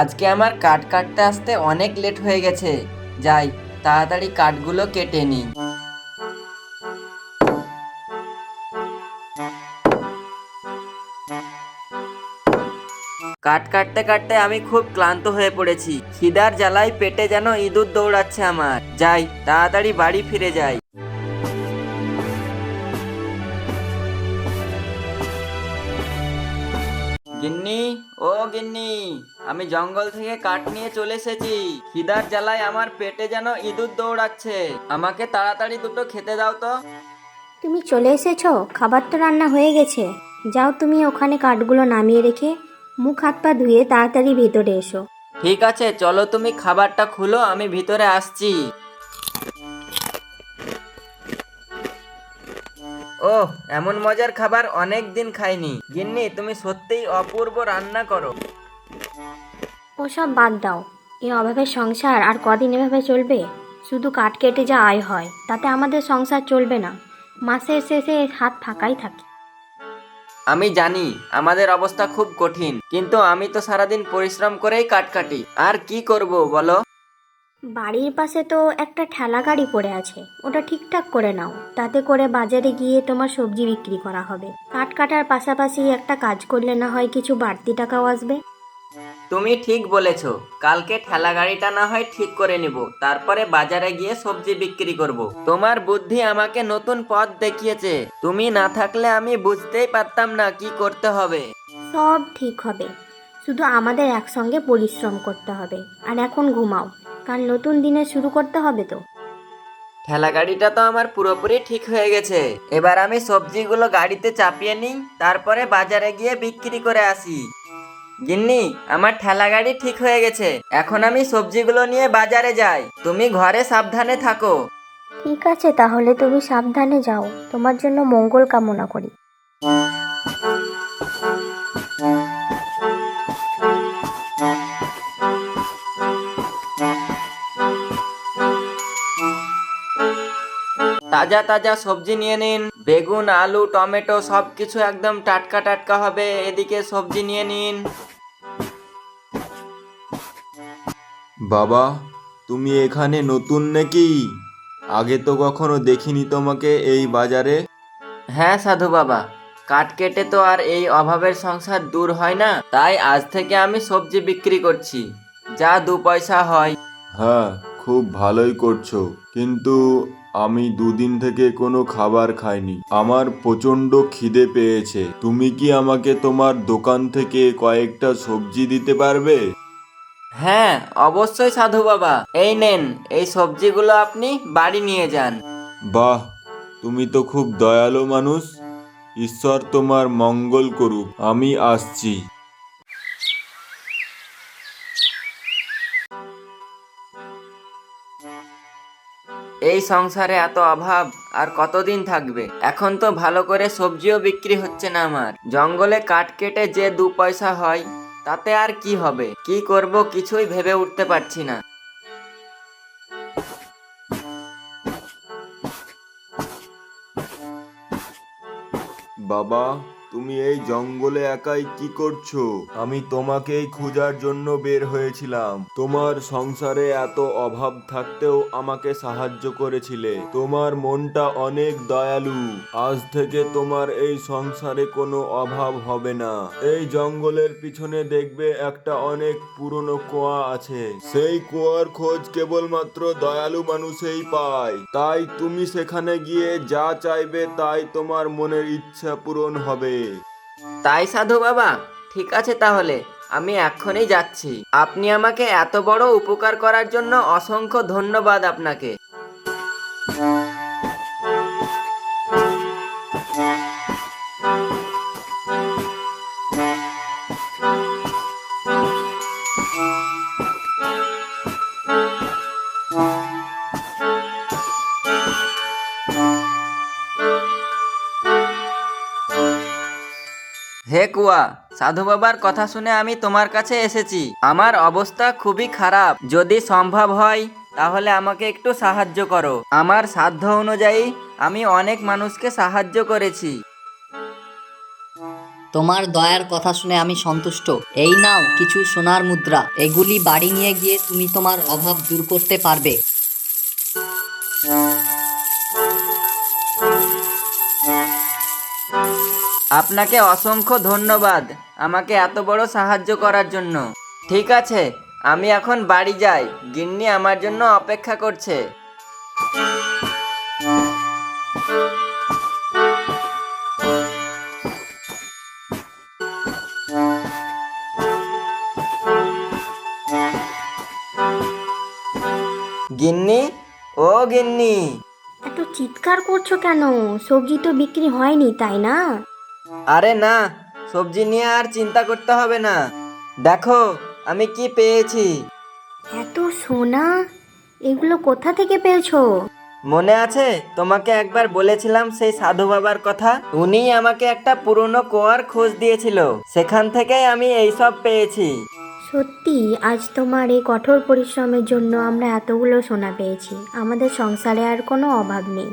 আজকে আমার কাঠ কাটতে আসতে অনেক লেট হয়ে গেছে। যাই, তাড়াতাড়ি কাঠগুলো কেটে নিই। কাঠ কাটতে কাটতে আমি খুব ক্লান্ত হয়ে পড়েছি। খিদার জ্বালায় পেটে যেন ইঁদুর দৌড়াচ্ছে আমার। যাই, তাড়াতাড়ি বাড়ি ফিরে যাই। গিন্নি ও গিন্নি আমি জঙ্গল থেকে কাঠ নিয়ে চলে এসেছি। খিদার জ্বালায় আমার পেটে যেন ইঁদুর দৌড়াচ্ছে। আমাকে তাড়াতাড়ি দুটো খেতে দাও তো। তুমি চলে এসেছ? খাবার তো রান্না হয়ে গেছে। যাও তুমি ওখানে কাঠগুলো নামিয়ে রেখে মুখ হাত পা ধুয়ে তাড়াতাড়ি ভেতরে এসো। ঠিক আছে চলো তুমি খাবারটা খুলো আমি ভিতরে আসছি। ও এমন মজার খাবার অনেক দিন খাইনি। গিন্নি তুমি সত্যিই অপূর্ব রান্না করো। ওসব বাদ দাও। এই অভাবের সংসার আর কদিন এভাবে চলবে? শুধু কাঠ কেটে যা আয় হয় তাতে আমাদের সংসার চলবে না। মাসের শেষে হাত ফাঁকাই থাকে। আমি জানি আমাদের অবস্থা খুব কঠিন কিন্তু আমি তো সারাদিন পরিশ্রম করেই কাট কাটি। আর কি করব বলো? বাড়ির পাশে তো একটা ঠেলা গাড়ি পড়ে আছে। ওটা ঠিকঠাক করে নাও। তাতে করে বাজারে গিয়ে তোমার সবজি বিক্রি করা হবে। কাঠ কাটার পাশাপাশি একটা কাজ করলে না হয় কিছু বাড়তি টাকাও আসবে। তুমি ঠিক বলেছ। কালকে ঠেলা গাড়িটা না হয় ঠিক করে নিব। তারপরে বাজারে গিয়ে সবজি বিক্রি করব। তোমার বুদ্ধি আমাকে নতুন পথ দেখিয়েছে। তুমি না থাকলে আমি বুঝতেই পারতাম না কি করতে হবে। সব ঠিক হবে। শুধু আমাদের একসঙ্গে পরিশ্রম করতে হবে। আর এখন ঘুমাও। কাল নতুন দিনে শুরু করতে হবে তো। ঠেলা গাড়িটা তো আমার পুরোপুরি ঠিক হয়ে গেছে। এবার আমি সবজিগুলো গাড়িতে চাপিয়ে নিই তারপরে বাজারে গিয়ে বিক্রি করে আসি। গিন্নি আমার ঠেলা গাড়ি ঠিক হয়ে গেছে। এখন আমি সবজিগুলো নিয়ে বাজারে যাই। তুমি ঘরে সাবধানে থাকো। ঠিক আছে তাহলে তুমি সাবধানে যাও। তোমার জন্য মঙ্গল কামনা করি। তাজা তাজা সবজি নিয়ে নিন। বেগুন আলু টমেটো সব কিছু একদম টাটকা টাটকা হবে। এদিকে সবজি নিয়ে নিন। বাবা তুমি এখানে নতুন নাকি? আগে তো কখনো দেখিনি তোমাকে এই বাজারে। হ্যাঁ সাধু বাবা। কাঠ কেটে তো আর এই অভাবের সংসার দূর হয় না। তাই আজ থেকে আমি সবজি বিক্রি করছি। যা দু পয়সা হয়। হ্যাঁ খুব ভালোই করছ কিন্তু আমি দুদিন থেকে কোনো খাবার খাইনি। আমার প্রচণ্ড খিদে পেয়েছে। তুমি কি আমাকে তোমার দোকান থেকে কয়েকটা সবজি দিতে পারবে? হ্যাঁ অবশ্যই সাধু বাবা। এই নেন এই সবজিগুলো আপনি বাড়ি নিয়ে যান। বাহ তুমি তো খুব দয়ালু মানুষ। ঈশ্বর তোমার মঙ্গল করুক। আমি আসছি। এই সংসারে এত অভাব, আর কতদিন থাকবে? এখন তো ভালো করে সবজিও বিক্রি হচ্ছে না আমার। জঙ্গলে কাঠ কেটে যে দু পয়সা হয়, তাতে আর কি হবে? কি করব কিছুই ভেবে উঠতে পারছি না। বাবা তুমি এই জঙ্গলে একাই কি করছ? আমি তোমাকেই খোঁজার জন্য বের হয়েছিলাম। তোমার সংসারে এত অভাব থাকতেও আমাকে সাহায্য করেছিলে। তোমার মনটা অনেক দয়ালু। আজ থেকে তোমার এই সংসারে কোনো অভাব হবে না। এই জঙ্গলের পিছনে দেখবে একটা অনেক পুরনো কুয়া আছে। সেই কুয়ার খোঁজ কেবলমাত্র দয়ালু মানুষই পায়। তাই তুমি সেখানে গিয়ে যা চাইবে তাই তোমার মনের ইচ্ছা পূরণ হবে। তাই সাধু বাবা, ঠিক আছে তাহলে, আমি এক্ষুনি যাচ্ছি। আপনি আমাকে এত বড় উপকার করার জন্য অসংখ্য ধন্যবাদ আপনাকে। হে কুয়া, সাধু বাবার কথা শুনে আমি তোমার কাছে এসেছি। আমার অবস্থা খুবই খারাপ। যদি সম্ভব হয়, তাহলে আমাকে একটু সাহায্য করো। আমার সাধ্য অনুযায়ী আমি অনেক মানুষকে সাহায্য করেছি। তোমার দয়ার কথা শুনে আমি সন্তুষ্ট। এই নাও কিছু সোনার মুদ্রা। এগুলি বাড়ি নিয়ে গিয়ে তুমি তোমার অভাব দূর করতে পারবে। আপনাকে অসংখ্য ধন্যবাদ আমাকে এত বড় সাহায্য করার জন্য। ঠিক আছে, আমি এখন বাড়ি যাই। গিন্নি আমার জন্য অপেক্ষা করছে। গিন্নি? ও গিন্নি। এত চিৎকার করছ কেন? সবজি তো বিক্রি হয়নি, তাই না? আরে না সবজি নিয়ে আর চিন্তা করতে হবে না। দেখো আমি কি পেয়েছি। এত সোনা? এগুলো কোথা থেকে পেয়েছ? মনে আছে তোমাকে একবার বলেছিলাম সেই সাধু বাবার কথা? উনি আমাকে একটা পুরনো কুয়ার খোঁজ দিয়েছিল। সেখান থেকেই আমি এইসব পেয়েছি। সত্যি আজ তোমার এই কঠোর পরিশ্রমের জন্য আমরা এতগুলো সোনা পেয়েছি। আমাদের সংসারে আর কোনো অভাব নেই।